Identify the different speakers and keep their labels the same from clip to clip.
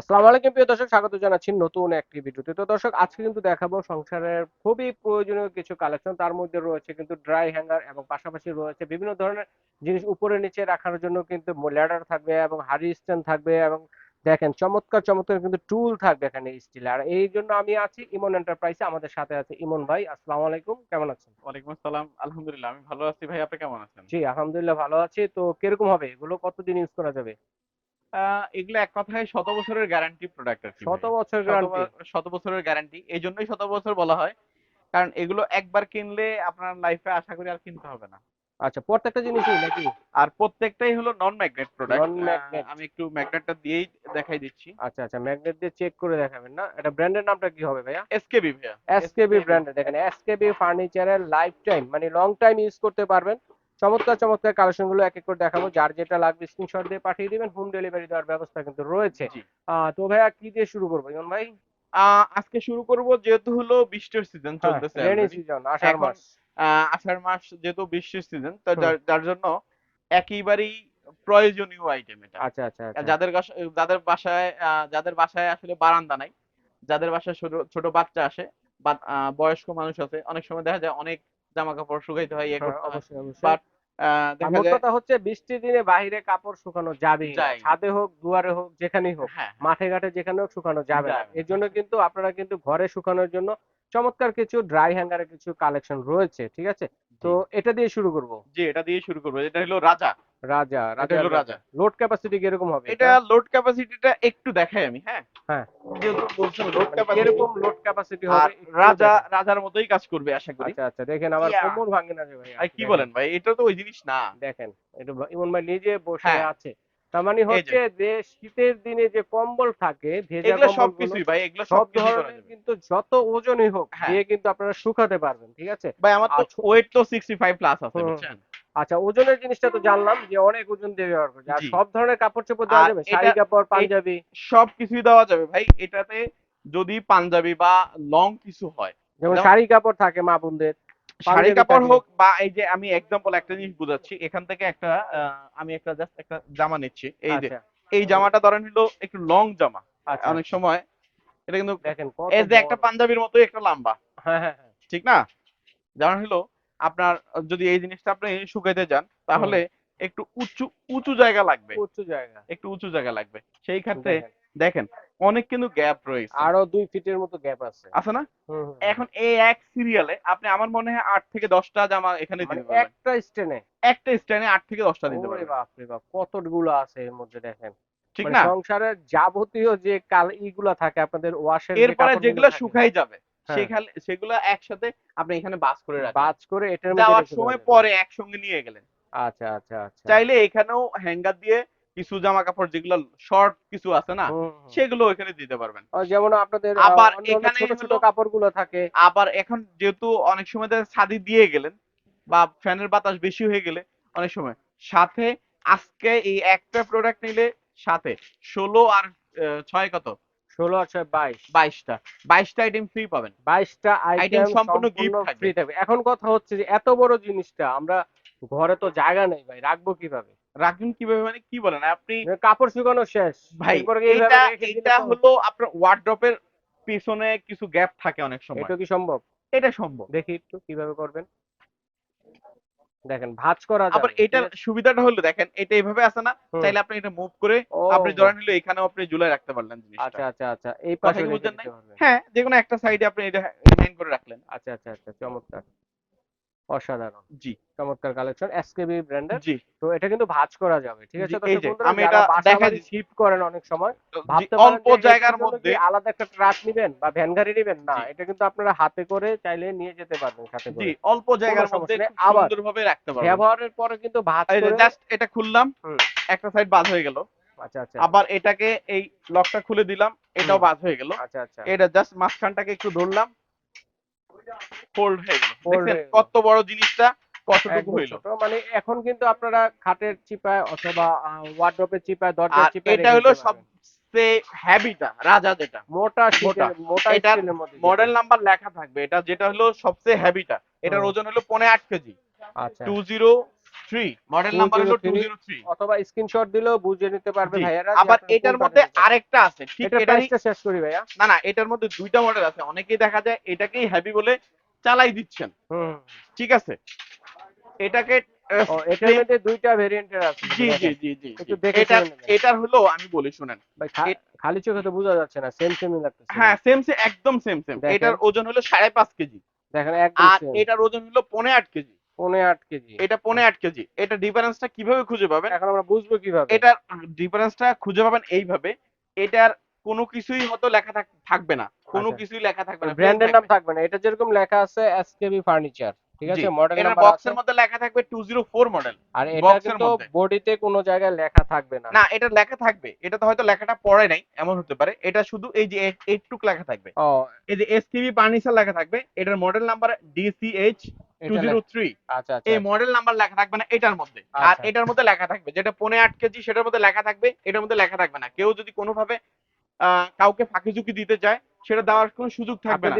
Speaker 1: আসসালামু আলাইকুম প্রিয় দর্শক। স্বাগত জানাচ্ছি নতুন একটি ভিডিওতে। তো দর্শক আজকে কিন্তু দেখাবো সংসারের খুবই প্রয়োজনীয় কিছু কালেকশন তার মধ্যে রয়েছে কিন্তু ড্রাই হ্যাঙ্গার এবং পাশাপাশি রয়েছে বিভিন্ন ধরনের জিনিস উপরে নিচে রাখার জন্য কিন্তু ল্যাডার থাকবে এবং হাড়ি স্ট্যান্ড থাকবে এবং দেখেন চমৎকার চমৎকার কিন্তু টুল থাকবে এখানে স্টিল আর এই জন্য আমি আছি ইমন এন্টারপ্রাইজে আমাদের সাথে আছে ইমন ভাই। আসসালামু আলাইকুম কেমন আছেন?
Speaker 2: ওয়ালাইকুম আসসালাম। আলহামদুলিল্লাহ আমি ভালো আছি ভাই। আপনি কেমন আছেন?
Speaker 1: জি আলহামদুলিল্লাহ ভালো আছি। তো কীরকম হবে? এগুলো কতদিন ইউজ করা যাবে?
Speaker 2: এগুলো এক কথায় শত বছরের গ্যারান্টি প্রোডাক্ট আর
Speaker 1: শত। বছর
Speaker 2: শত
Speaker 1: গ্যারান্টি
Speaker 2: শত বছরের গ্যারান্টি এই জন্যই শত বছর বলা হয়। কারণ এগুলো একবার কিনলে আপনার লাইফে আশা করি আর কিনতে হবে না।
Speaker 1: আচ্ছা প্রত্যেকটা জিনিসই নাকি?
Speaker 2: আর প্রত্যেকটাই হলো নন ম্যাগনেট প্রোডাক্ট। আমি একটু ম্যাগনেটটা দিয়েই দেখাই দিচ্ছি।
Speaker 1: আচ্ছা আচ্ছা ম্যাগনেট দিয়ে চেক করে দেখাবেন না? এটা ব্র্যান্ডের নামটা কি হবে ভাইয়া?
Speaker 2: এসকেবি ভাইয়া।
Speaker 1: এসকেবি ব্র্যান্ডের দেখেন এসকেবি ফার্নিচারের লাইফ টাইম মানে লং টাইম ইউজ করতে পারবেন। চমৎকার চমৎকার কালেকশনগুলো এক এক করে দেখাবো। যার যেটা লাগবে স্ক্রিনশট দিয়ে পাঠিয়ে দিবেন হোম ডেলিভারি দেওয়ার ব্যবস্থা কিন্তু রয়েছে। তো ভাইয়া কি দিয়ে শুরু করব ইমন ভাই?
Speaker 2: আজকে শুরু করব যেহেতু হলো বৃষ্টির সিজন চলতেছে
Speaker 1: রেনি সিজন আষাঢ় মাস।
Speaker 2: আষাঢ় মাস যেহেতু বৃষ্টির সিজন তো যার- জন্য একেবারেই প্রয়োজনীয় আইটেম এটা।
Speaker 1: আচ্ছা আচ্ছা আচ্ছা।
Speaker 2: যাদের যাদের বাসায় যাদের বাসায় আসলে বারান্দা নাই যাদের বাসায় ছোট ছোট বাচ্চা আসে বয়স্ক মানুষ আছে অনেক সময় দেখা যায় অনেক জামা কাপড় শুকাইতে হয় ইয়ে
Speaker 1: হ্যাঁ,
Speaker 2: করতে হয়।
Speaker 1: কথা হচ্ছে বৃষ্টির দিনে বাইরে কাপড় শুকানো যাবে ছাদে হোক দুয়ারে হোক যেখানেই হোক
Speaker 2: হ্যাঁ।
Speaker 1: মাঠে ঘাটে যেখানে হোক শুকানো যাবে না। এর জন্য কিন্তু আপনারা কিন্তু ঘরে শুকানোর জন্য চমৎকার কিছু ড্রাই হ্যাঙ্গারের কিছু কালেকশন রয়েছে ঠিক আছে? তো এটা দিয়ে শুরু করব।
Speaker 2: জি এটা দিয়ে শুরু করব। এটা হলো রাজা।
Speaker 1: রাজা
Speaker 2: হলো রাজা।
Speaker 1: লোড ক্যাপাসিটি কীরকম হবে
Speaker 2: এটা লোড ক্যাপাসিটিটা একটু দেখাই আমি হ্যাঁ?
Speaker 1: হ্যাঁ।
Speaker 2: যেহেতু বলছেন লোড
Speaker 1: মানে
Speaker 2: ক্যাপাসিটি
Speaker 1: কীরকম লোড ক্যাপাসিটি হবে একটু
Speaker 2: রাজা রাজার মতোই কাজ করবে আশা করি।
Speaker 1: আচ্ছা আচ্ছা দেখেন আমার কোমর ভাঙে না ভাই
Speaker 2: আর কি বলেন ভাই এটা তো ওই জিনিস না।
Speaker 1: দেখেন এটা ইমন ভাই নিজে বসে
Speaker 2: হ্যাঁ।
Speaker 1: আছে। তার মানে হচ্ছে যে শীতের দিনে যে কম্বল থাকে ভেজা
Speaker 2: এগুলো সবকিছুই ভাই এগুলো
Speaker 1: সব ধরনের কিন্তু যত ওজনই হোক। দিয়ে কিন্তু আপনারা শুকাতে পারবেন ঠিক আছে?
Speaker 2: ভাই আমার তো। ওয়েট তো 65 প্লাস আছে বুঝছেন?
Speaker 1: আচ্ছা ওজনের জিনিসটা তো জানলাম যে অনেক ওজন দিয়ে ব্যবহার করছে। আর সব ধরনের কাপড় চোপড় দেওয়া যাবে? শাড়ি কাপড় পাঞ্জাবি?
Speaker 2: সব কিছুই দেওয়া যাবে ভাই। এটাতে যদি পাঞ্জাবি বা লং কিছু হয়
Speaker 1: যেমন শাড়ি কাপড় থাকে মা বোনদের।
Speaker 2: শাড়ি কাপড় হোক বা এই যে আমি এক্সাম্পল একটা জিনিস বুঝাচ্ছি। এখান থেকে একটা আমি একটা জাস্ট একটা জামা নিচ্ছি। এই যে
Speaker 1: আচ্ছা,
Speaker 2: এই জামাটা ধরেন হলো একটু লং জামা।
Speaker 1: আচ্ছা।
Speaker 2: অনেক সময় এটা কিন্তু
Speaker 1: দেখেন
Speaker 2: এই যে একটা পাঞ্জাবির মতোই একটা লম্বা।
Speaker 1: হ্যাঁ হ্যাঁ হ্যাঁ।
Speaker 2: ঠিক না? যেমন হলো আপনার যদি এই জিনিসটা আপনি শুকাইতে যান তাহলে একটু উঁচু উঁচু জায়গা লাগবে।
Speaker 1: উঁচু জায়গা।
Speaker 2: একটু উঁচু জায়গা লাগবে। সেই ক্ষেত্রে
Speaker 1: দেখেন,
Speaker 2: অনেক কিন্তু গ্যাপ রয়েছে।
Speaker 1: আরও দুই ফিটের মতো গ্যাপ আছে।
Speaker 2: আছে না। এখন এই এক সিরিয়ালে আপনি আমার মনে হয় আট থেকে দশটা জামা এখানে
Speaker 1: মানে একটা স্টেনে
Speaker 2: একটা স্ট্যান্ডে আট থেকে দশটা দিতে পারবেন।
Speaker 1: বাপ রে বাপ কতগুলো আছে এর মধ্যে দেখেন।
Speaker 2: ঠিক
Speaker 1: মানে
Speaker 2: না?
Speaker 1: সংসারের যাবতীয় যে কাল ইগুলা থাকে আপনাদের ওয়াশের
Speaker 2: এরপরে যেগুলো শুকাই যাবে। সেখানে সেগুলো একসাথে আপনি এখানে বাস করে রাখবেন
Speaker 1: বাজ করে এটার মধ্যে
Speaker 2: যাওয়ার সময় পরে একসঙ্গে নিয়ে গেলেন।
Speaker 1: আচ্ছা আচ্ছা আচ্ছা।
Speaker 2: চাইলে এখানেও হ্যাঙ্গার দিয়ে কিছু জামা কাপড় যেগুলো শর্ট কিছু আছে না। সেগুলো এখানে দিতে পারবেন।
Speaker 1: যেমন আপনাদের
Speaker 2: আবার এখানে
Speaker 1: ছোট ছোট কাপড়গুলো থাকে।
Speaker 2: আবার এখন যেহেতু অনেক সময় ছাদি দিয়ে গেলেন বা ফ্যানের বাতাস বেশি হয়ে গেলে অনেক সময়। সাথে আজকে এই একটা প্রোডাক্ট নিলে সাথে ষোলো আর ছয় কত?
Speaker 1: ষোলো ছয় বাইশ।
Speaker 2: বাইশটা। বাইশটা আইটেম ফ্রি পাবেন।
Speaker 1: বাইশটা আইটেম
Speaker 2: সম্পূর্ণ থাকবে।
Speaker 1: ফ্রি থাকবে। এখন কথা হচ্ছে যে এত বড় জিনিসটা আমরা ঘরে তো জায়গা নেই ভাই রাখব কীভাবে?
Speaker 2: রাখবেন কীভাবে মানে কি বলেন? আপনি
Speaker 1: কাপড় শুকানো শেষ।
Speaker 2: ভাই এটা এটা হলো আপনার ওয়ার্ড্রপের পিছনে কিছু গ্যাপ থাকে অনেক সময়।
Speaker 1: এটা কি সম্ভব?
Speaker 2: এটা সম্ভব।
Speaker 1: দেখি একটু কীভাবে করবেন। দেখেন ভাঁজ করা
Speaker 2: আবার এটার সুবিধাটা হলো দেখেন এটা এইভাবে আছে না। চাইলে আপনি এটা মুভ করে আপনি ধরেন হলো এখানেও আপনি ঝুলাই রাখতে পারলেন
Speaker 1: আচ্ছা
Speaker 2: জিনিসটা।
Speaker 1: আচ্ছা আচ্ছা এই পাশে
Speaker 2: বুঝছেন হ্যাঁ যে কোনো একটা সাইডে আপনি এটা হ্যাং করে রাখলেন।
Speaker 1: আচ্ছা আচ্ছা আচ্ছা চমৎকার। অসাধারণ।
Speaker 2: জি।
Speaker 1: চমৎকার কালেকশন এসকেবি ব্র্যান্ডের
Speaker 2: জি।
Speaker 1: তো এটা কিন্তু ভাঁজ করা যাবে ঠিক আছে?
Speaker 2: যে,
Speaker 1: বন্ধুরা,
Speaker 2: আমি এটা দিচ্ছি।
Speaker 1: শিফট করেন অনেক সময় ভাবতে
Speaker 2: অল্প জায়গার মধ্যে
Speaker 1: আলাদা একটা ট্রাক নেবেন বা ভ্যান গাড়ি নেবেন? না এটা কিন্তু আপনারা হাতে করে চাইলে নিয়ে যেতে পারবেন সাথে
Speaker 2: জি অল্প জায়গার মধ্যে
Speaker 1: আবার
Speaker 2: সুন্দরভাবে রাখতে পারবেন।
Speaker 1: ব্যবহারের পরে কিন্তু ভাঁজ করে
Speaker 2: জাস্ট এটা খুললাম একটা সাইড বাদ হয়ে গেল।
Speaker 1: আচ্ছা আচ্ছা।
Speaker 2: আবার এটাকে এই লকটা খুলে দিলাম এটাও। বাদ হয়ে গেল।
Speaker 1: আচ্ছা আচ্ছা।
Speaker 2: এটা জাস্ট মাঝখানটাকে একটু ধরলাম ফোল্ড হয়ে গেল। কত বড় জিনিসটা কতটুকু হইল।
Speaker 1: মানে এখন কিন্তু আপনারা খাটের চিপায় অথবা ওয়ার্ড্রপের চিপায় দরজার চিপায়
Speaker 2: এটা হলো সবচেয়ে হ্যাবিটা রাজা যেটা।
Speaker 1: মোটা
Speaker 2: মোটা। মডেল নাম্বার লেখা থাকবে। এটা যেটা হলো সবচেয়ে হ্যাবিটা এটার। ওজন হলো পনেরো আট কেজি।
Speaker 1: আচ্ছা।
Speaker 2: Two zero three model number হলো
Speaker 1: 203 অথবা স্ক্রিনশট দিলেও বুঝে নিতে পারবে ভাইয়ারা
Speaker 2: আবার এটার মধ্যে আরেকটা আছে। ঠিক
Speaker 1: এটার শেষ করি ভাইয়া।
Speaker 2: না না এটার মধ্যে দুইটা মডেল আছে। অনেকেই দেখা যায় এটাকেই হেভি বলে চালাই দিচ্ছেন। ঠিক আছে? এটাকে
Speaker 1: এটার মধ্যে দুইটা ভেরিয়েন্টের আছে।
Speaker 2: জি জি জি জি
Speaker 1: একটু
Speaker 2: জি।
Speaker 1: দেখে
Speaker 2: এটার
Speaker 1: শুনে নেবেন।
Speaker 2: এটার হলো আমি বলি শুনেন।
Speaker 1: ভাই খালি চোখে তো বোঝা যাচ্ছে না সেম সেমই লাগতেছে।
Speaker 2: হ্যাঁ সেম সে একদম সেম সেম এটার ওজন হলো সাড়ে পাঁচ কেজি।
Speaker 1: দেখেন একদম
Speaker 2: আর এটার ওজন হলো পনে আট কেজি।
Speaker 1: পৌনে আট কেজি।
Speaker 2: এটা পনে আট কেজি। এটা ডিফারেন্সটা কীভাবে খুঁজে পাবেন?
Speaker 1: এখন আমরা বুঝব কীভাবে।
Speaker 2: এটার ডিফারেন্সটা খুঁজে পাবেন এইভাবে। এটার কোনো কিছুই হয়তো লেখা থাক- থাকবে না। কোনো
Speaker 1: আচ্ছা।
Speaker 2: কিছুই লেখা থাকবে না।
Speaker 1: ব্র্যান্ডের নাম থাকবে না। এটা যেরকম লেখা আছে এসকেবি ফার্নিচার ঠিক আছে? মডেল নাম্বার
Speaker 2: বক্সের মধ্যে লেখা থাকবে টু জিরো ফোর মডেল
Speaker 1: আর এটা কিন্তু বডিতে কোনো জায়গায় লেখা থাকবে না।
Speaker 2: না এটা লেখা থাকবে। এটা তো হয়তো লেখাটা পড়ে নাই এমন হতে পারে। এটা শুধু এই যে এইটুক লেখা থাকবে।
Speaker 1: ও।
Speaker 2: এই যে এসটিভি ফার্নিচার লেখা থাকবে এটার মডেল নাম্বার ডিসিএইচ টু
Speaker 1: এটা
Speaker 2: জিরো
Speaker 1: লেখা-
Speaker 2: থ্রি
Speaker 1: আচ্ছা আচ্ছা
Speaker 2: এই মডেল নাম্বার লেখা থাকবে না এটার মধ্যে। আর
Speaker 1: আচ্ছা।
Speaker 2: এটার মধ্যে লেখা থাকবে যেটা পনে আট কেজি সেটার মধ্যে লেখা থাকবে এটার মধ্যে লেখা থাকবে না। কেউ যদি কোনোভাবে আহ, কাউকে ফাঁকি ঝুঁকি দিতে চায় সেটা দেওয়ার কোনো সুযোগ থাকবে না?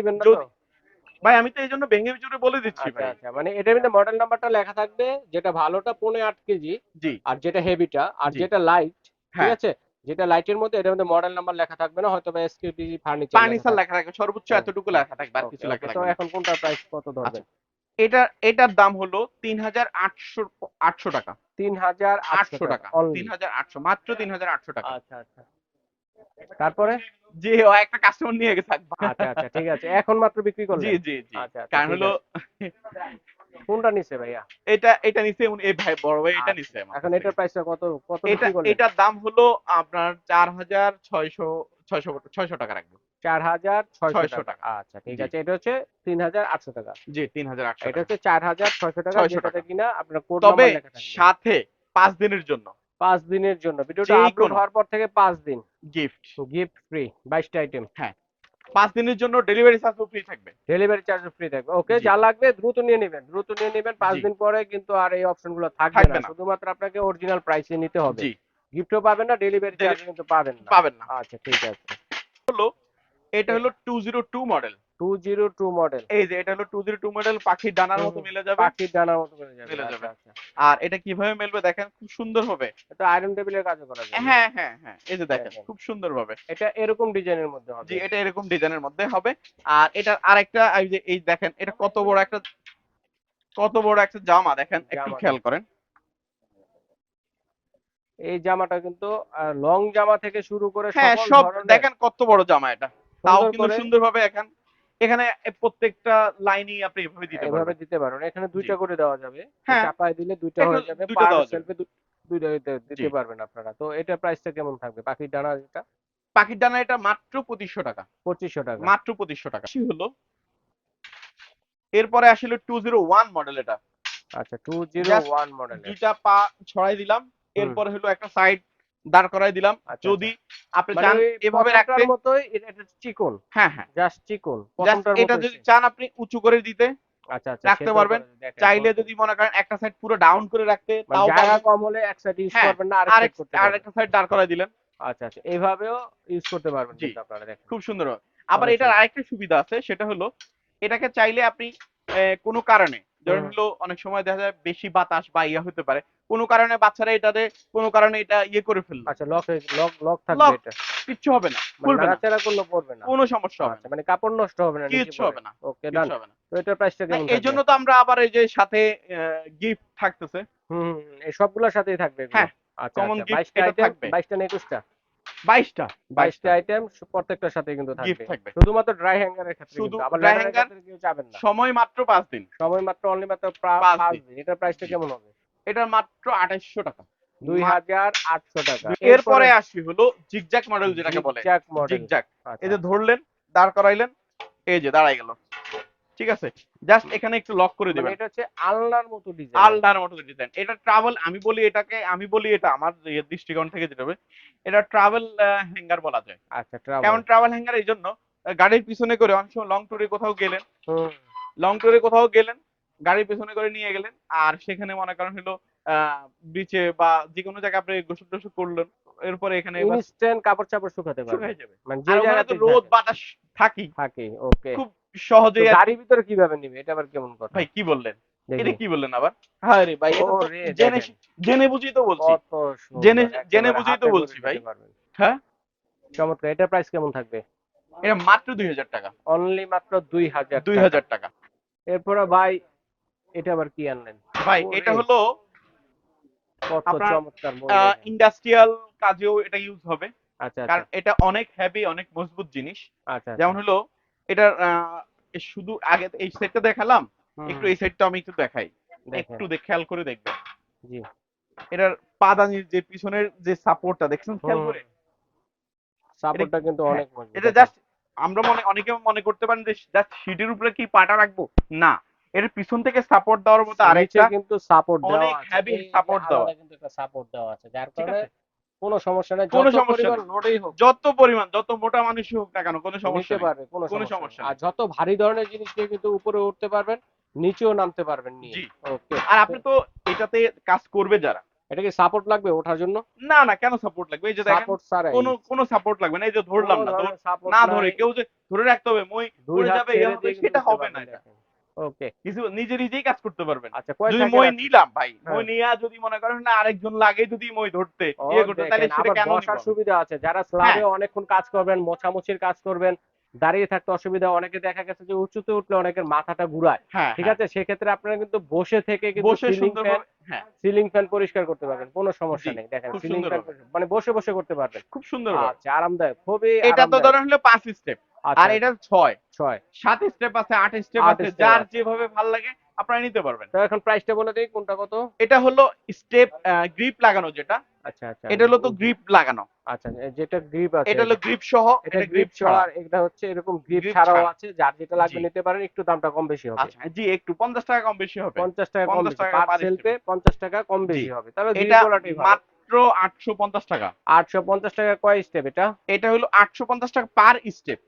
Speaker 2: ভাই আমি তো এই জন্য ভেঙে চুরে বলে দিচ্ছি
Speaker 1: আচ্ছা
Speaker 2: ভাই।
Speaker 1: আচ্ছা মানে এটার মধ্যে মডেল নাম্বারটা লেখা থাকবে যেটা ভালোটা পৌনে আট কেজি
Speaker 2: জি।
Speaker 1: আর যেটা হেভিটা আর যেটা লাইট ঠিক
Speaker 2: হ্যাঁ।
Speaker 1: আছে? যেটা লাইটের মধ্যে এটার মধ্যে মডেল নাম্বার লেখা থাকবে না হয়তো বা এসকেপি ফার্নিচার
Speaker 2: ফার্নিচার লেখা থাকবে। সর্বোচ্চ এতটুকু লেখা থাকবে আর কিছু লেখা থাকবে না।
Speaker 1: এখন কোনটা প্রাইস কত ধরবেন?
Speaker 2: আচ্ছা। এটা এটার দাম হলো তিন হাজার আটশো আটশো টাকা।
Speaker 1: তিন হাজার
Speaker 2: আটশো টাকা তিন হাজার আটশো মাত্র তিন হাজার আটশো টাকা।
Speaker 1: আচ্ছা আচ্ছা। তারপরে?
Speaker 2: যে ও একটা কাস্টমার নিয়ে গেছে।
Speaker 1: আচ্ছা আচ্ছা ঠিক আছে। এখন মাত্র বিক্রি করলেন?
Speaker 2: জি জি জি।
Speaker 1: আচ্ছা, আচ্ছা,
Speaker 2: কারণ হলো
Speaker 1: কোনটা নিছে ভাইয়া?
Speaker 2: এটা এটা উনি- এই ভাই বড় ভাই এটা আমার
Speaker 1: এখন এটার
Speaker 2: থেকে।
Speaker 1: প্রাইসটা কত কত
Speaker 2: এটা এটার দাম হলো আপনার চার হাজার ছয়শো ছয়শো ছয়শো টাকা রাখব।
Speaker 1: চার হাজার ছয়শো টাকা।
Speaker 2: টাকা।
Speaker 1: আচ্ছা ঠিক আছে। এটা হচ্ছে তিন হাজার আটশো টাকা।
Speaker 2: জি তিন হাজার আটশো
Speaker 1: এটা হচ্ছে চার হাজার ছয়শো টাকা
Speaker 2: 600
Speaker 1: যেটাতে
Speaker 2: টাকা।
Speaker 1: কিনা আপনার কোড
Speaker 2: তবে
Speaker 1: নাম্বার লেখা থাকবে।
Speaker 2: সাথে পাঁচ দিনের জন্য।
Speaker 1: পাঁচ দিনের জন্য। ভিডিওটা আপলোড হওয়ার পর থেকে পাঁচ দিন।
Speaker 2: গিফট
Speaker 1: গিফট ফ্রি বাইশটা আইটেম হ্যাঁ।
Speaker 2: পাঁচ দিনের জন্য ডেলিভারি চার্জ ফ্রি থাকবে।
Speaker 1: ডেলিভারি চার্জ ফ্রি থাকবে। ওকে যা লাগবে দ্রুত নিয়ে নেবেন। দ্রুত নিয়ে নেবেন পাঁচ দিন পরে কিন্তু আর এই অপশনগুলো থাকবে না। শুধুমাত্র আপনাকে অরিজিনাল প্রাইসে নিতে হবে। গিফটও পাবেন না ডেলিভারি চার্জ কিন্তু পাবেন না।
Speaker 2: পাবেন না।
Speaker 1: আচ্ছা ঠিক আছে।
Speaker 2: হলো এটা হলো two zero two model
Speaker 1: two zero two model.
Speaker 2: এই যে এটা হলো টু জিরো টু মডেল পাখির ডানার মতো মিলে যাবে।
Speaker 1: পাখির ডানার মতো করে যাবে।
Speaker 2: মিলে
Speaker 1: আচ্ছা,
Speaker 2: যাবে।
Speaker 1: আচ্ছা।
Speaker 2: আর এটা কীভাবে মেলবে দেখেন খুব সুন্দর হবে।
Speaker 1: এটা আয়রন টেবিলের কাজও করা যাবে।
Speaker 2: হ্যাঁ হ্যাঁ হ্যাঁ। এই যে দেখেন
Speaker 1: দেখেন।
Speaker 2: খুব সুন্দর ভাবে
Speaker 1: এটা এরকম ডিজাইনের মধ্যে হবে।
Speaker 2: জি এটা এরকম ডিজাইনের মধ্যে হবে। আর এটার আরেকটা এই যে এই দেখেন এটা কত বড় একটা কত বড় একটা জামা দেখেন একটু খেয়াল করেন।
Speaker 1: এই জামাটা কিন্তু লং জামা থেকে শুরু করে
Speaker 2: হ্যাঁ সব দেখেন কত বড় জামা এটা। তাও
Speaker 1: সুন্দর
Speaker 2: কিন্তু সুন্দরভাবে এখন এখানে প্রত্যেকটা লাইনই আপনি এভাবে দিতে
Speaker 1: এভাবে
Speaker 2: পারবেন।
Speaker 1: দিতে পারবেন। এখানে দুইটা করে দেওয়া যাবে।
Speaker 2: হ্যাঁ।
Speaker 1: চাপায় দিলে দুইটা হয়ে যাবে। পার সেলফে দুইটা দিতে- পারবেন আপনারা। তো এটা প্রাইসটা কেমন থাকবে? পাখির ডানা যেটা
Speaker 2: পাখির ডানা এটা মাত্র পঁচিশশো টাকা।
Speaker 1: পঁচিশশো টাকা।
Speaker 2: মাত্র পঁচিশশো টাকা। কি হলো? এরপরে আসলে টু জিরো ওয়ান মডেল এটা।
Speaker 1: আচ্ছা two zero
Speaker 2: Just
Speaker 1: one model
Speaker 2: দুইটা পা ছড়াই দিলাম। এরপরে হলো একটা সাইড দাঁড় করাই দিলাম।
Speaker 1: আচ্ছা,
Speaker 2: যদি আপনি
Speaker 1: মানে
Speaker 2: চান এভাবে রাখতে
Speaker 1: মতোই এটা চিকন।
Speaker 2: হ্যাঁ হ্যাঁ।
Speaker 1: জাস্ট চিকন
Speaker 2: এটা যদি চান আপনি উঁচু করে দিতে
Speaker 1: আচ্ছা আচ্ছা
Speaker 2: রাখতে পারবেন। চাইলে যদি মনে করেন একটা সাইড পুরো ডাউন করে রাখতে
Speaker 1: মানে
Speaker 2: তাও
Speaker 1: জায়গা কম হলে এক সাইড ইউজ
Speaker 2: হ্যাঁ,
Speaker 1: করবেন না আরেক
Speaker 2: আরেক
Speaker 1: side করতে পারবেন।
Speaker 2: আরেকটা সাইড দাঁড় দিলেন।
Speaker 1: আচ্ছা আচ্ছা এইভাবেও ইউজ করতে পারবেন। আপনারা দেখেন।
Speaker 2: খুব সুন্দর। আবার এটার আরেকটা সুবিধা আছে সেটা হলো এটাকে চাইলে আপনি কোনো কারণে হলো অনেক সময় দেখা যায় বেশি বাতাস বা ইয়ে হতে পারে। কোনো কারণে বাচ্চারা এটাতে কোনো কারণে এটা ইয়ে করে ফেলল।
Speaker 1: আচ্ছা লক লক লক থাকবে এটা।
Speaker 2: কিচ্ছু হবে না
Speaker 1: মানে
Speaker 2: খুলবে না।
Speaker 1: নাড়াচাড়া করলে পড়বে না।
Speaker 2: কোনো সমস্যা হবে
Speaker 1: আচ্ছা
Speaker 2: না
Speaker 1: মানে কাপড় নষ্ট হবে না
Speaker 2: কিচ্ছু হবে না
Speaker 1: ওকে ডান
Speaker 2: হবে না।
Speaker 1: তো এটার প্রাইসটা কেমন
Speaker 2: এই জন্য তো আমরা আবার এই যে সাথে গিফট থাকতেছে।
Speaker 1: হুম এই সবগুলোর সাথেই থাকবে।
Speaker 2: হ্যাঁ,
Speaker 1: আচ্ছা
Speaker 2: common
Speaker 1: আচ্ছা 22টা
Speaker 2: এটা
Speaker 1: আইটেম
Speaker 2: থাকবে।
Speaker 1: 22টা না 21টা
Speaker 2: বাইশটা
Speaker 1: 22টা আইটেম প্রত্যেকটার সাথে কিন্তু থাকবে। শুধুমাত্র ড্রাই হ্যাঙ্গারের ক্ষেত্রে
Speaker 2: শুধু dry hanger-
Speaker 1: যাবেন না।
Speaker 2: সময় মাত্র পাঁচ দিন।
Speaker 1: সময় মাত্র অনলি মাত্র প্রা-
Speaker 2: পাঁচ
Speaker 1: পাঁচ
Speaker 2: দিন।
Speaker 1: দিন এটার প্রাইসটা কেমন হবে?
Speaker 2: এটা মাত্র আঠাইশশো টাকা।
Speaker 1: দুই
Speaker 2: মা-
Speaker 1: হাজার আটশো টাকা।
Speaker 2: এরপরে আসি হলো জিগজ্যাক মডেল যেটাকে বলে।
Speaker 1: জিগজ্যাগ মডেল
Speaker 2: জিগজ্যাক এই যে ধরলেন দাঁড় করাইলেন এই যে দাঁড়াই গেল। ঠিক আছে? জাস্ট এখানে একটু লক করে
Speaker 1: মানে
Speaker 2: দিবেন।
Speaker 1: এটা হচ্ছে আলনার মতো ডিজাইন
Speaker 2: আলদার মতো ডিজাইন এটা ট্রাভেল আমি বলি এটাকে আমি বলি এটা আমার দৃষ্টিকোণ থেকে যেটা হবে এটা ট্রাভেল হ্যাঙ্গার বলা যায়।
Speaker 1: আচ্ছা ট্রাভেল
Speaker 2: কেমন ট্রাভেল হ্যাঙ্গার এই জন্য গাড়ির পিছনে করে অনেক সময় লং ট্যুরে কোথাও গেলেন লং ট্যুরে কোথাও গেলেন গাড়ির পিছনে করে নিয়ে গেলেন আর সেখানে মনে করেন হলো বিচে বা যে কোনো জায়গায় আপনি গোসল টোসল করলেন এরপরে এখানে
Speaker 1: ইনস্ট্যান্ট কাপড় চাপড় শুকাতে পারবে মানে যে জায়গাতে
Speaker 2: রোদ বাতাস থাকি
Speaker 1: থাকে ওকে
Speaker 2: খুব সহজেই আর-
Speaker 1: গাড়ির ভিতরে কীভাবে নিবে? এটা আবার কেমন কথা?
Speaker 2: ভাই কি বললেন? এটা কি বললেন আবার? হ্যাঁ রে ভাই এটা জেনে। জেনে বুঝি তো বলছি। জেনে- জেনে বুঝেই তো বলছি ভাই। হ্যাঁ?
Speaker 1: চমৎকার। এটার প্রাইস কেমন থাকবে?
Speaker 2: এটা মাত্র দুই হাজার টাকা।
Speaker 1: অনলি মাত্র দুই হাজার
Speaker 2: দুই হাজার টাকা।
Speaker 1: এরপরে ভাই এটা আবার কি আনলেন?
Speaker 2: ভাই এটা হলো
Speaker 1: কত চমৎকার
Speaker 2: ইন্ডাস্ট্রিয়াল কাজেও এটা ইউজ হবে।
Speaker 1: আচ্ছা আচ্ছা।
Speaker 2: কারণ এটা অনেক হেভি অনেক মজবুত জিনিস।
Speaker 1: আচ্ছা।
Speaker 2: যেমন হলো এটার শুধু আগে এই সেটটা দেখালাম একটু এই সেটটা আমি একটু দেখাই। একটু দেখ খেয়াল করে দেখবেন।
Speaker 1: জি।
Speaker 2: এটার পাদানির যে পিছনের যে সাপোর্টটা দেখছেন খেয়াল করে?
Speaker 1: সাপোর্টটা কিন্তু অনেক মজবুত
Speaker 2: এটা জাস্ট আমরা মনে অনেকে মনে করতে পারেন যে জাস্ট সিটের উপরে কি পাটা রাখব? না। এর পিছন থেকে সাপোর্ট দেওয়ার মতো আরেকটা
Speaker 1: কিন্তু সাপোর্ট দেওয়া
Speaker 2: অনেক
Speaker 1: আছে। এই যে
Speaker 2: দেওয়া।
Speaker 1: কিন্তু একটা সাপোর্ট দেওয়া আছে যার কারণে? কোনো সমস্যা নেই
Speaker 2: কোনো সমস্যা
Speaker 1: হোক।
Speaker 2: যত পরিমাণ যত মোটা মানুষই হোক না কেন কোনো সমস্যা
Speaker 1: পারবে কোনো সমস্যা আর যত ভারী ধরনের জিনিস নিয়ে কিন্তু উপরে উঠতে পারবেন নিচেও নামতে পারবেন নিয়ে। ওকে
Speaker 2: আর আপনি তো এটাতে কাজ করবে যারা।
Speaker 1: এটা কি সাপোর্ট লাগবে ওঠার জন্য?
Speaker 2: না না কেন সাপোর্ট লাগবে? এই যে দেখেন কোনো কোনো সাপোর্ট লাগবে না। এই যে ধরলাম না না ধরে কেউ যে ধরে রাখতে হবে মই
Speaker 1: হাত
Speaker 2: যাবে সেটা হবে না।
Speaker 1: ওকে।
Speaker 2: কিছু নিজে নিজেই কাজ করতে পারবেন।
Speaker 1: আচ্ছা
Speaker 2: যদি মই নিলাম ভাই মই
Speaker 1: হ্যাঁ।
Speaker 2: নিয়া যদি মনে করেন না আরেকজন লাগে যদি মই ধরতে ইয়ে করতে তাহলে সেটা কেন
Speaker 1: বসার সুবিধা আছে। যারা স্ল্যাবে অনেকক্ষণ কাজ করবেন মোছামুছির কাজ করবেন দাঁড়িয়ে থাকতে অসুবিধা অনেকে দেখা গেছে যে উঁচুতে উঠলে অনেকের মাথাটা ঘুরায়।
Speaker 2: হ্যাঁ
Speaker 1: ঠিক
Speaker 2: হ্যাঁ।
Speaker 1: আছে? সেক্ষেত্রে আপনারা কিন্তু বসে থেকে কিন্তু
Speaker 2: বসে হ্যাঁ।
Speaker 1: সিলিং ফ্যান পরিষ্কার করতে পারবেন কোনো সমস্যা নেই। দেখেন সিলিং ফ্যান মানে বসে বসে করতে পারবেন।
Speaker 2: খুব সুন্দর
Speaker 1: আচ্ছা আরামদায়ক খুবই
Speaker 2: এটা তো। ধরেন হলো পাঁচ স্টেপ আর এটা ছয়
Speaker 1: ছয়।
Speaker 2: সাত স্টেপ আছে আট স্টেপ আছে যার যেভাবে ভালো লাগে আপনারা নিতে পারবেন।
Speaker 1: তো এখন প্রাইসটা বলে দিই কোনটা কত?
Speaker 2: এটা হলো স্টেপ গ্রিপ লাগানো যেটা।
Speaker 1: আচ্ছা আচ্ছা।
Speaker 2: এটা হলো তো গ্রিপ লাগানো।
Speaker 1: আচ্ছা যেটা গ্রিপ আছে।
Speaker 2: এটা হলো গ্রিপ সহ
Speaker 1: এটা গ্রিপ ছাড়া। আর এটা হচ্ছে এরকম গ্রিপ ছাড়াও আছে যার যেটা লাগবে নিতে পারেন একটু দামটা কম বেশি হবে।
Speaker 2: আচ্ছা জি একটু পঞ্চাশ টাকা কম বেশি হবে।
Speaker 1: পঞ্চাশ টাকা কম বেশি পার সেলফে পঞ্চাশ টাকা কম বেশি হবে। তাহলে
Speaker 2: এটা মাত্র আটশো পঞ্চাশ টাকা।
Speaker 1: আটশো পঞ্চাশ টাকা কয় স্টেপ এটা?
Speaker 2: এটা হলো আটশো পঞ্চাশ টাকা পার স্টেপ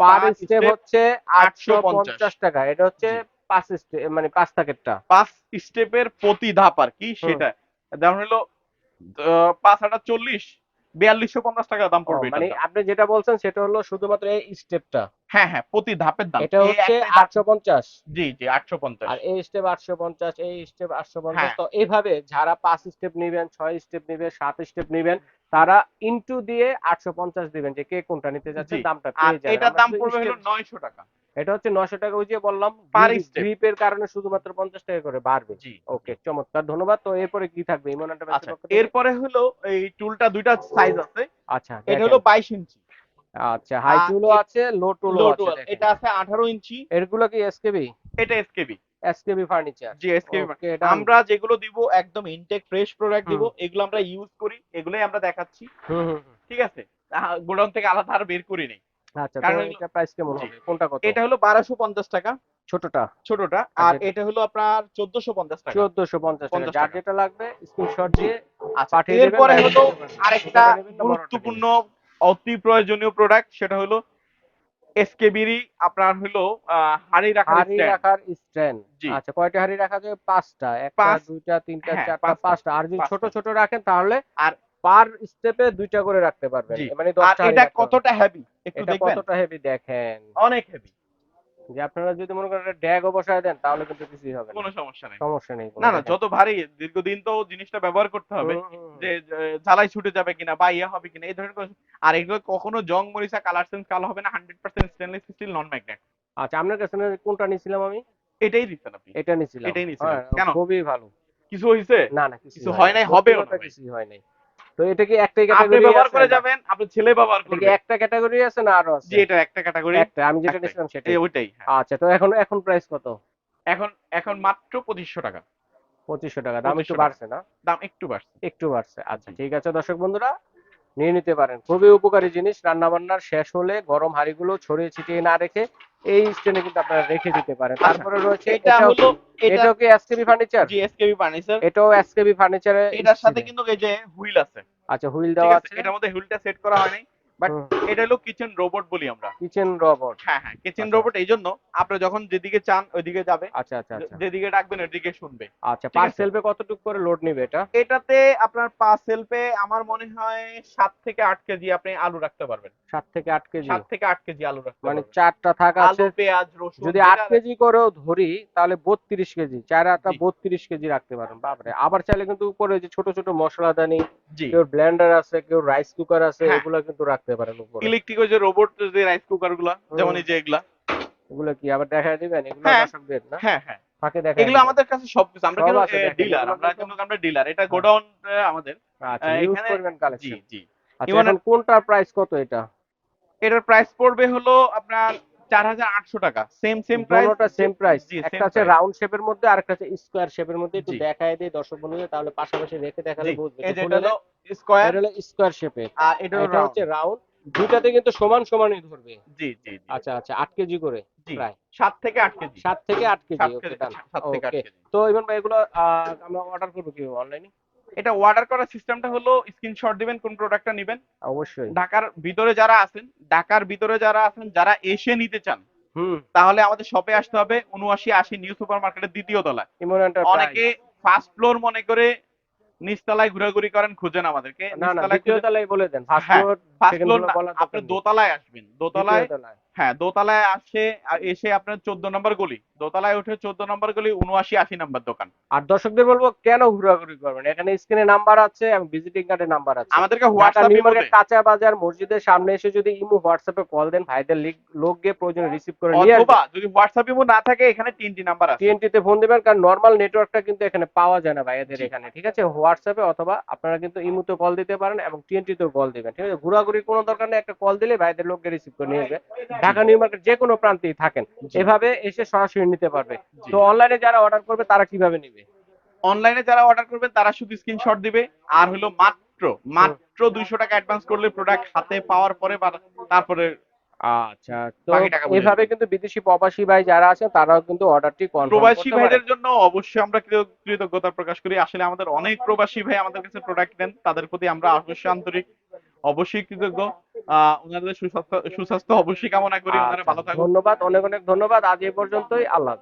Speaker 1: পার স্টেপ হচ্ছে আটশো
Speaker 2: 850
Speaker 1: পঞ্চাশ টাকা। এটা হচ্ছে পাঁচ স্টেপ মানে পাঁচ প্যাকেটটা
Speaker 2: পাঁচ স্টেপের প্রতি ধাপ আর কি সেটা যেমন হলো পাঁচ হাজার চল্লিশ বিয়াল্লিশশো পঞ্চাশ টাকা দাম পড়বে
Speaker 1: মানে আপনি যেটা বলছেন সেটা হলো শুধুমাত্র এই স্টেপটা
Speaker 2: হ্যাঁ হ্যাঁ প্রতি ধাপের দাম।
Speaker 1: এটা হচ্ছে আটশো পঞ্চাশ।
Speaker 2: জি জি আটশো পঞ্চাশ।
Speaker 1: আর এই স্টেপ আটশো পঞ্চাশ এই স্টেপ আটশো পঞ্চাশ
Speaker 2: হ্যাঁ।
Speaker 1: তো এইভাবে যারা পাঁচ স্টেপ নিবেন ছয় স্টেপ নিবেন সাত স্টেপ নিবেন তারা ইনটু দিয়ে আটশো পঞ্চাশ দিবেন যে কে কোনটা নিতে যাচ্ছে দামটা পেয়ে
Speaker 2: এটার দাম পড়বে হলো নয়শো টাকা।
Speaker 1: এটা হচ্ছে নশো টাকা ওই যে বললাম
Speaker 2: step।
Speaker 1: গ্রিপের কারণে শুধুমাত্র পঞ্চাশ টাকা করে বাড়বে। ওকে চমৎকার ধন্যবাদ। তো এরপরে কি থাকবে?
Speaker 2: আচ্ছা এরপরে হলো এই টুলটা দুইটা সাইজ আছে।
Speaker 1: আচ্ছা
Speaker 2: এটা হলো বাইশ ইঞ্চি।
Speaker 1: আচ্ছা হাই টুলও আছে লো টুলও আছে
Speaker 2: টুল এটা আছে আঠারো ইঞ্চি।
Speaker 1: এগুলো কি এসকেবি
Speaker 2: এটা এসকেবি
Speaker 1: এসকেবি ফার্নিচার
Speaker 2: জি এসকেবি আমরা যেগুলো দিব একদম ইনটেক ফ্রেশ প্রোডাক্ট দিব। এগুলো আমরা ইউজ করি এগুলোই আমরা দেখাচ্ছি। ঠিক আছে? গোডাউন থেকে আলাদা আর বের করি নেই।
Speaker 1: আচ্ছা এটা প্রাইস কেমন হবে? কোনটা কত?
Speaker 2: এটা হলো বারোশো পঞ্চাশ টাকা।
Speaker 1: ছোটটা।
Speaker 2: ছোটটা। আর
Speaker 1: আর
Speaker 2: এটা হলো আপনার চোদ্দশো পঞ্চাশ টাকা।
Speaker 1: চোদ্দশো পঞ্চাশ টাকা। যার যেটা লাগবে স্ক্রিনশট দিয়ে
Speaker 2: আচ্ছা
Speaker 1: পাঠিয়ে দেবেন,
Speaker 2: এরপরে হলো আরেকটা
Speaker 1: ছোটটা নেবেন না বড়টা
Speaker 2: গুরুত্বপূর্ণ অতি প্রয়োজনীয় প্রোডাক্ট সেটা হলো এসকেবিরই আপনার হলো হাড়ি রাখার
Speaker 1: হাড়ি রাখার স্ট্যান্ড আচ্ছা কয়টা হাড়ি রাখা যাবে পাঁচটা। একটা। দুইটা তিনটা
Speaker 2: হ্যাঁ,
Speaker 1: চারটা।
Speaker 2: পাঁচটা।
Speaker 1: আর যদি ছোট ছোট রাখেন তাহলে
Speaker 2: আর
Speaker 1: পার স্টেপে দুইটা করে রাখতে পারবেন। মানে
Speaker 2: আর এটা কতটা হেভি একটু দেখবেন।
Speaker 1: কতটা হেভি দেখেন।
Speaker 2: অনেক হেভি
Speaker 1: যে আপনারা যদি মনে করেন ড্যাগও বসায় দেন তাহলে কিন্তু কিছুই হবে
Speaker 2: কোনো সমস্যা নেই।
Speaker 1: সমস্যা নেই
Speaker 2: না না যত ভারী দীর্ঘদিন তো জিনিসটা ব্যবহার করতে হবে। যে জ্বালাই ছুটে যাবে কিনা বা ইয়ে হবে কিনা এই ধরনের আর এগুলো কখনো জং মরিচা কালার সেন্স কালো হবে না hundred percent stainless steel non magnet
Speaker 1: আচ্ছা আপনার কাছে কোনটা নিছিলাম আমি?
Speaker 2: এটাই দিচ্ছেন আপনি।
Speaker 1: এটা নিছিলাম।
Speaker 2: এটাই নিছিলেন।
Speaker 1: হ্যাঁ,
Speaker 2: কেন?
Speaker 1: খুবই ভালো।
Speaker 2: কিছু হয়েছে
Speaker 1: না না
Speaker 2: কিছু হয় নাই, হবেও না।
Speaker 1: কিছুই হয় নাই তো এটা কি একটাই
Speaker 2: আপনি
Speaker 1: ক্যাটাগরি
Speaker 2: ব্যবহার করে যাবেন আপনার ছেলে ব্যবহার করবে
Speaker 1: একটা ক্যাটাগরি আছে না আরও আছে?
Speaker 2: জি এটা একটা ক্যাটাগরি
Speaker 1: একটা আমি যেটা নিছিলাম সেটা
Speaker 2: এই ওইটাই হ্যাঁ।
Speaker 1: আচ্ছা তো এখন এখন প্রাইস কত?
Speaker 2: এখন এখন মাত্র পঁচিশশো টাকা।
Speaker 1: পঁচিশশো টাকা দাম একটু বাড়ছে না?
Speaker 2: দাম একটু বাড়ছে।
Speaker 1: একটু বাড়ছে আচ্ছা ঠিক আছে দর্শক বন্ধুরা নিয়ে নিতে পারেন। খুবই উপকারী জিনিস রান্না বান্নার শেষ হলে গরম হাঁড়িগুলো ছড়িয়ে ছিটিয়ে না রেখে এই স্টেনে কিন্তু আপনারা রেখে দিতে পারেন। তারপরে রয়েছে
Speaker 2: এটা হলো এটা
Speaker 1: এটাও কি এসকেবি ফার্নিচার
Speaker 2: জি এসকেবি ফার্নিচার
Speaker 1: এটাও এসকেবি ফার্নিচারে
Speaker 2: এটার সাথে কিন্তু এই যে হুইল আছে।
Speaker 1: আচ্ছা হুইল দেওয়া
Speaker 2: আছে এটার মধ্যে হুইলটা সেট করা হয় নাই বাট। এটা হলো কিচেন রোবট বলি আমরা।
Speaker 1: কিচেন রোবট
Speaker 2: হ্যাঁ হ্যাঁ কিচেন
Speaker 1: আচ্ছা।
Speaker 2: রোবট এই জন্য আপনি যখন যেদিকে চান ওইদিকে যাবে।
Speaker 1: আচ্ছা আচ্ছা আচ্ছা।
Speaker 2: যেদিকে ডাকবেন ওইদিকে শুনবে।
Speaker 1: আচ্ছা পার সেলফে কতটুকু করে লোড নিবে এটা?
Speaker 2: এটাতে আপনার পাঁচ সেলফে আমার মনে হয় থেকে আট কেজি আপনি আলু রাখতে পারবেন।
Speaker 1: থেকে কেজি।
Speaker 2: থেকে কেজি আলু রাখতে
Speaker 1: মানে চারটা থাকা আছে।
Speaker 2: আলু পেঁয়াজ রসুন
Speaker 1: যদি কেজি করেও ধরি তাহলে বত্রিশ কেজি চার আটটা বত্রিশ কেজি রাখতে পারেন বাপরে আবার চাইলে কিন্তু উপরে যে ছোট ছোট মশলাদানি কেউ ব্লেন্ডার আছে কেউ রাইস কুকার আছে
Speaker 2: হ্যাঁ।
Speaker 1: এগুলো কিন্তু রাখতে পারেন উপরে
Speaker 2: ইলেকট্রিক ওই যে রোবট যে রাইস কুকারগুলা যেমন এই যে এগুলা।
Speaker 1: এগুলো কি আবার দেখা দিবেন? এগুলো
Speaker 2: হ্যাঁ।
Speaker 1: দর্শকদের না?
Speaker 2: হ্যাঁ হ্যাঁ।
Speaker 1: ফাঁকে দেখা
Speaker 2: এগুলো আমাদের কাছে সব কিছু আমরা কিন্তু ডিলার আমরা
Speaker 1: কিন্তু-
Speaker 2: আমরা ডিলার এটা গোডাউন আমাদের।
Speaker 1: আচ্ছা ইউজ করবেন কালেকশন
Speaker 2: জি
Speaker 1: আচ্ছা এখন কোনটার প্রাইস কত এটা?
Speaker 2: এটার প্রাইস পড়বে হলো আপনার চার হাজার আটশো টাকা। সেম সেম প্রাইস
Speaker 1: দুটোটা সেম প্রাইস একটা
Speaker 2: price।
Speaker 1: রাউন্ড শেপের মধ্যে আর একটা হচ্ছে স্কোয়ার শেপের মধ্যে। একটু দেখায় দিই দর্শক বন্ধুদের তাহলে পাশাপাশি রেখে দেখালে বুঝবে
Speaker 2: এটা হলো। স্কোয়ার
Speaker 1: এটা হলো স্কোয়ার শেপের
Speaker 2: আর এটা
Speaker 1: হচ্ছে রাউন্ড দুটাতে কিন্তু সমান সমানই ধরবে।
Speaker 2: জি জি
Speaker 1: আচ্ছা আচ্ছা আট কেজি করে প্রায়।
Speaker 2: সাত থেকে আট কেজি।
Speaker 1: সাত থেকে আট কেজি ওকে ডান তো ইমন ভাই এগুলো আমরা অর্ডার করব কি অনলাইনে
Speaker 2: এটা অর্ডার করার সিস্টেমটা হলো স্ক্রিনশট দিবেন কোন প্রোডাক্টটা নেবেন।
Speaker 1: অবশ্যই।
Speaker 2: ঢাকার ভিতরে যারা আছেন ঢাকার ভিতরে যারা আছেন যারা এসে নিতে চান
Speaker 1: হুম।
Speaker 2: তাহলে আমাদের শপে আসতে হবে উনআশি আশি নিউ সুপার মার্কেটের দ্বিতীয় তলায়। অনেকে ফার্স্ট ফ্লোর মনে করে নিচতলায় ঘোরাঘুরি করেন খুঁজেন আমাদেরকে।
Speaker 1: বলে দেন। ফার্স্ট
Speaker 2: হ্যাঁ,
Speaker 1: ফ্লোর
Speaker 2: আপনি দোতলায় আসবেন। দোতলায়
Speaker 1: তলায়।
Speaker 2: হ্যাঁ দোতলায় আসে এসে আপনার চোদ্দ নম্বর গলি। দোতলায় উঠে চোদ্দ নম্বর গলি উনআশি আশি নম্বর দোকান।
Speaker 1: আর দর্শকদের বলব কেন ঘোরাঘুরি করবেন? এখানে স্ক্রিনে নাম্বার আছে এবং ভিজিটিং কার্ডে নাম্বার আছে।
Speaker 2: আমাদেরকে হোয়াটসঅ্যাপ
Speaker 1: কাঁচা বাজার মসজিদের সামনে এসে যদি ইমো হোয়াটসঅ্যাপে কল দেন ভাইদের লোক গিয়ে প্রয়োজনে রিসিভ করে নিয়ে
Speaker 2: অথবা যদি হোয়াটসঅ্যাপ ইমো না থাকে এখানে তিনটি নাম্বার আছে।
Speaker 1: টিএনটি তে ফোন দিবেন কারণ নর্মাল নেটওয়ার্কটা কিন্তু এখানে পাওয়া যায় না
Speaker 2: ভাইদের
Speaker 1: এখানে ঠিক আছে? হোয়াটসঅ্যাপে অথবা আপনারা কিন্তু ইমোতে কল দিতে পারেন এবং টিএনটি তেও কল দিবেন ঠিক আছে? ঘোরাঘুরি কোনো দরকার নেই একটা কল দিলে ভাইদের লোককে রিসিভ করে নিয়ে যাবে ঢাকা নিউ মার্কেট যে কোনো প্রান্তেই থাকেন। এভাবে এসে সরাসরি নিতে পারবে। তো অনলাইনে যারা অর্ডার করবে তারা কীভাবে নিবে?
Speaker 2: অনলাইনে যারা অর্ডার করবেন তারা শুধু স্ক্রিনশট দিবে। আর হলো মাত্র মাত্র দুইশো টাকা অ্যাডভান্স করলে প্রোডাক্ট হাতে পাওয়ার পরে বা তারপরে
Speaker 1: আচ্ছা তো এভাবে কিন্তু বিদেশি প্রবাসী ভাই যারা আছেন তারাও কিন্তু অর্ডারটি কনফার্ম
Speaker 2: প্রবাসী ভাইদের জন্য অবশ্যই আমরা কৃতজ্ঞতা প্রকাশ করি। আসলে আমাদের অনেক প্রবাসী ভাই আমাদের কাছে প্রোডাক্ট দেন তাদের প্রতি আমরা অবশ্যই আন্তরিক অবশ্যই কৃতজ্ঞ। আহ ওনাদের সুস্বাস্থ্য সুস্বাস্থ্য অবশ্যই কামনা করি। ওনারা ভালো থাকুন।
Speaker 1: ধন্যবাদ অনেক অনেক ধন্যবাদ। আজ এই পর্যন্তই। আল্লাহ।